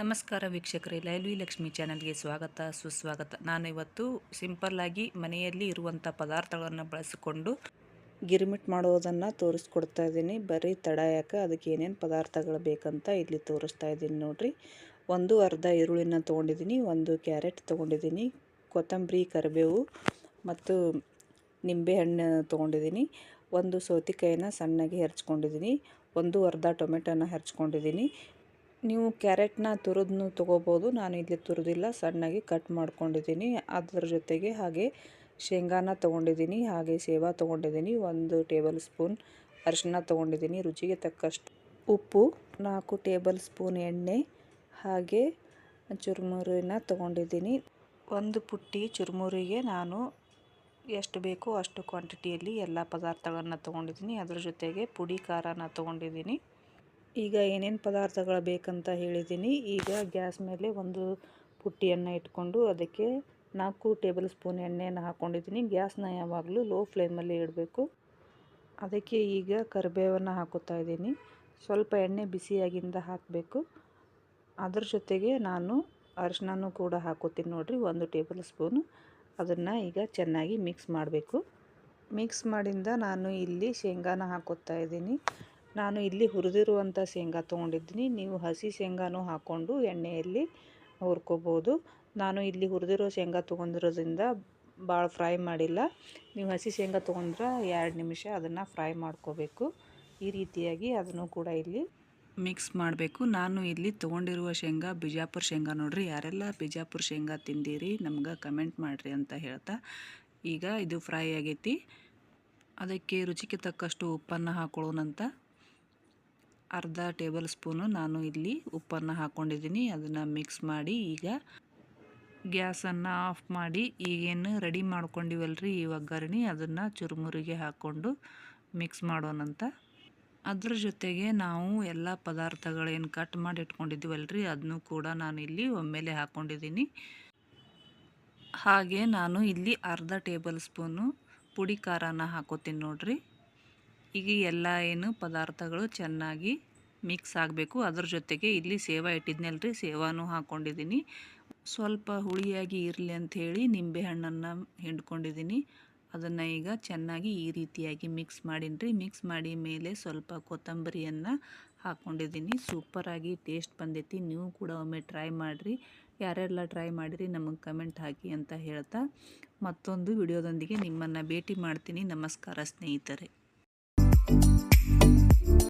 ನಮಸ್ಕಾರ ವೀಕ್ಷಕರೇ, ಲೈಲ್ವಿ ಲಕ್ಷ್ಮಿ ಚಾನಲ್ಗೆ ಸ್ವಾಗತ, ಸುಸ್ವಾಗತ. ನಾನು ಇವತ್ತು ಸಿಂಪಲ್ಲಾಗಿ ಮನೆಯಲ್ಲಿ ಇರುವಂಥ ಪದಾರ್ಥಗಳನ್ನು ಬಳಸಿಕೊಂಡು ಗಿರ್ಮಿಟ್ ಮಾಡೋದನ್ನು ತೋರಿಸ್ಕೊಡ್ತಾ ಇದ್ದೀನಿ. ಬರೀ ತಡ ಯಾಕೆ? ಅದಕ್ಕೆ ಏನೇನು ಪದಾರ್ಥಗಳು ಬೇಕಂತ ಇಲ್ಲಿ ತೋರಿಸ್ತಾ ಇದ್ದೀನಿ ನೋಡಿರಿ. ಒಂದು ಅರ್ಧ ಈರುಳ್ಳಿನ ತೊಗೊಂಡಿದ್ದೀನಿ, ಒಂದು ಕ್ಯಾರೆಟ್ ತೊಗೊಂಡಿದ್ದೀನಿ, ಕೊತ್ತಂಬರಿ, ಕರಿಬೇವು ಮತ್ತು ನಿಂಬೆಹಣ್ಣು ತೊಗೊಂಡಿದ್ದೀನಿ, ಒಂದು ಸೌತೆಕಾಯಿನ ಸಣ್ಣಗೆ ಹೆರ್ಚ್ಕೊಂಡಿದ್ದೀನಿ, ಒಂದು ಅರ್ಧ ಟೊಮೆಟೊನ ಹೆರ್ಚ್ಕೊಂಡಿದ್ದೀನಿ ನೀವು ಕ್ಯಾರೆಟ್ನ ತುರಿದ್ನು ತೊಗೋಬೋದು. ನಾನು ಇಲ್ಲಿ ತುರಿದಿಲ್ಲ, ಸಣ್ಣಗೆ ಕಟ್ ಮಾಡ್ಕೊಂಡಿದ್ದೀನಿ. ಅದರ ಜೊತೆಗೆ ಹಾಗೆ ಶೇಂಗಾನ ತೊಗೊಂಡಿದ್ದೀನಿ, ಹಾಗೆ ಸೇವಾ ತೊಗೊಂಡಿದ್ದೀನಿ, ಒಂದು ಟೇಬಲ್ ಸ್ಪೂನ್ ಅರಿಶಿನ ತೊಗೊಂಡಿದ್ದೀನಿ, ರುಚಿಗೆ ತಕ್ಕಷ್ಟು ಉಪ್ಪು, ನಾಲ್ಕು ಟೇಬಲ್ ಸ್ಪೂನ್ ಎಣ್ಣೆ, ಹಾಗೆ ಚುರುಮುರಿನ ತೊಗೊಂಡಿದ್ದೀನಿ. ಒಂದು ಪುಟ್ಟಿ ಚುರುಮುರಿಗೆ ನಾನು ಎಷ್ಟು ಬೇಕೋ ಅಷ್ಟು ಕ್ವಾಂಟಿಟಿಯಲ್ಲಿ ಎಲ್ಲ ಪದಾರ್ಥಗಳನ್ನು ತೊಗೊಂಡಿದ್ದೀನಿ. ಅದರ ಜೊತೆಗೆ ಪುಡಿ ಖಾರನ ತೊಗೊಂಡಿದ್ದೀನಿ. ಈಗ ಏನೇನು ಪದಾರ್ಥಗಳು ಬೇಕಂತ ಹೇಳಿದ್ದೀನಿ. ಈಗ ಗ್ಯಾಸ್ ಮೇಲೆ ಒಂದು ಪುಟ್ಟಿಯನ್ನು ಇಟ್ಕೊಂಡು ಅದಕ್ಕೆ ನಾಲ್ಕು ಟೇಬಲ್ ಸ್ಪೂನ್ ಎಣ್ಣೆಯನ್ನು ಹಾಕ್ಕೊಂಡಿದ್ದೀನಿ ಗ್ಯಾಸ್ನ ಯಾವಾಗಲೂ ಲೋ ಫ್ಲೇಮಲ್ಲಿ ಇಡಬೇಕು. ಅದಕ್ಕೆ ಈಗ ಕರಿಬೇವನ್ನು ಹಾಕುತ್ತಾ ಇದ್ದೀನಿ. ಸ್ವಲ್ಪ ಎಣ್ಣೆ ಬಿಸಿಯಾಗಿಂದ ಹಾಕಬೇಕು. ಅದ್ರ ಜೊತೆಗೆ ನಾನು ಅರಿಶಿನೂ ಕೂಡ ಹಾಕೋತೀನಿ ನೋಡಿರಿ. ಒಂದು ಟೇಬಲ್ ಸ್ಪೂನು. ಅದನ್ನು ಈಗ ಚೆನ್ನಾಗಿ ಮಿಕ್ಸ್ ಮಾಡಬೇಕು. ಮಿಕ್ಸ್ ಮಾಡಿಂದ ನಾನು ಇಲ್ಲಿ ಶೇಂಗಾನ ಹಾಕೋತಾ ಇದ್ದೀನಿ. ನಾನು ಇಲ್ಲಿ ಹುರಿದಿರುವಂಥ ಶೇಂಗಾ ತೊಗೊಂಡಿದ್ದೀನಿ. ನೀವು ಹಸಿ ಶೇಂಗಾನೂ ಹಾಕ್ಕೊಂಡು ಎಣ್ಣೆಯಲ್ಲಿ ಹುರ್ಕೋಬೋದು. ನಾನು ಇಲ್ಲಿ ಹುರಿದಿರೋ ಶೇಂಗಾ ತೊಗೊಂಡಿರೋದ್ರಿಂದ ಭಾಳ ಫ್ರೈ ಮಾಡಿಲ್ಲ. ನೀವು ಹಸಿ ಶೇಂಗಾ ತೊಗೊಂಡ್ರೆ ಎರಡು ನಿಮಿಷ ಅದನ್ನು ಫ್ರೈ ಮಾಡ್ಕೋಬೇಕು. ಈ ರೀತಿಯಾಗಿ ಅದನ್ನು ಕೂಡ ಇಲ್ಲಿ ಮಿಕ್ಸ್ ಮಾಡಬೇಕು. ನಾನು ಇಲ್ಲಿ ತೊಗೊಂಡಿರುವ ಶೇಂಗಾ ಬಿಜಾಪುರ ಶೇಂಗಾ ನೋಡಿರಿ. ಯಾರೆಲ್ಲ ಬಿಜಾಪುರ ಶೇಂಗಾ ತಿಂದಿರಿ ನಮ್ಗೆ ಕಮೆಂಟ್ ಮಾಡಿರಿ ಅಂತ ಹೇಳ್ತಾ. ಈಗ ಇದು ಫ್ರೈ ಆಗೈತಿ. ಅದಕ್ಕೆ ರುಚಿಗೆ ತಕ್ಕಷ್ಟು ಉಪ್ಪನ್ನು ಹಾಕೊಳ್ಳೋಣಂತ. ಅರ್ಧ ಟೇಬಲ್ ಸ್ಪೂನು ನಾನು ಇಲ್ಲಿ ಉಪ್ಪನ್ನು ಹಾಕ್ಕೊಂಡಿದ್ದೀನಿ. ಅದನ್ನು ಮಿಕ್ಸ್ ಮಾಡಿ ಈಗ ಗ್ಯಾಸನ್ನು ಆಫ್ ಮಾಡಿ ಈಗೇನು ರೆಡಿ ಮಾಡ್ಕೊಂಡಿವಲ್ರಿ ಈ ಒಗ್ಗರಣೆ, ಅದನ್ನು ಚುರುಮುರಿಗೆ ಹಾಕ್ಕೊಂಡು ಮಿಕ್ಸ್ ಮಾಡೋಣಂತ ಅದ್ರ ಜೊತೆಗೆ ನಾವು ಎಲ್ಲ ಪದಾರ್ಥಗಳೇನು ಕಟ್ ಮಾಡಿ ಇಟ್ಕೊಂಡಿದ್ದೀವಲ್ರಿ ಅದನ್ನು ಕೂಡ ನಾನು ಇಲ್ಲಿ ಒಮ್ಮೆಲೆ ಹಾಕ್ಕೊಂಡಿದ್ದೀನಿ. ಹಾಗೆ ನಾನು ಇಲ್ಲಿ ಅರ್ಧ ಟೇಬಲ್ ಸ್ಪೂನು ಪುಡಿ ಖಾರನ ಹಾಕೋತೀನಿ ನೋಡ್ರಿ. ಈಗ ಎಲ್ಲ ಏನು ಪದಾರ್ಥಗಳು ಚೆನ್ನಾಗಿ ಮಿಕ್ಸ್ ಆಗಬೇಕು. ಅದ್ರ ಜೊತೆಗೆ ಇಲ್ಲಿ ಸೇವಾ ರೀ ಸೇವಾನು ಹಾಕ್ಕೊಂಡಿದ್ದೀನಿ ಸ್ವಲ್ಪ ಹುಳಿಯಾಗಿ ಇರಲಿ ಅಂಥೇಳಿ ನಿಂಬೆಹಣ್ಣನ್ನು ಹಿಂಡ್ಕೊಂಡಿದ್ದೀನಿ. ಅದನ್ನು ಈಗ ಚೆನ್ನಾಗಿ ಈ ರೀತಿಯಾಗಿ ಮಿಕ್ಸ್ ಮಾಡೀನಿ ರೀ ಮಿಕ್ಸ್ ಮಾಡಿ ಮೇಲೆ ಸ್ವಲ್ಪ ಕೊತ್ತಂಬರಿಯನ್ನು ಹಾಕ್ಕೊಂಡಿದ್ದೀನಿ ಸೂಪರಾಗಿ ಟೇಸ್ಟ್ ಬಂದೈತಿ. ನೀವು ಕೂಡ ಒಮ್ಮೆ ಟ್ರೈ ಮಾಡಿರಿ. ಯಾರೆಲ್ಲ ಟ್ರೈ ಮಾಡಿರಿ ನಮಗೆ ಕಮೆಂಟ್ ಹಾಕಿ ಅಂತ ಹೇಳ್ತಾ ಮತ್ತೊಂದು ವಿಡಿಯೋದೊಂದಿಗೆ ನಿಮ್ಮನ್ನು ಭೇಟಿ ಮಾಡ್ತೀನಿ. ನಮಸ್ಕಾರ ಸ್ನೇಹಿತರೆ.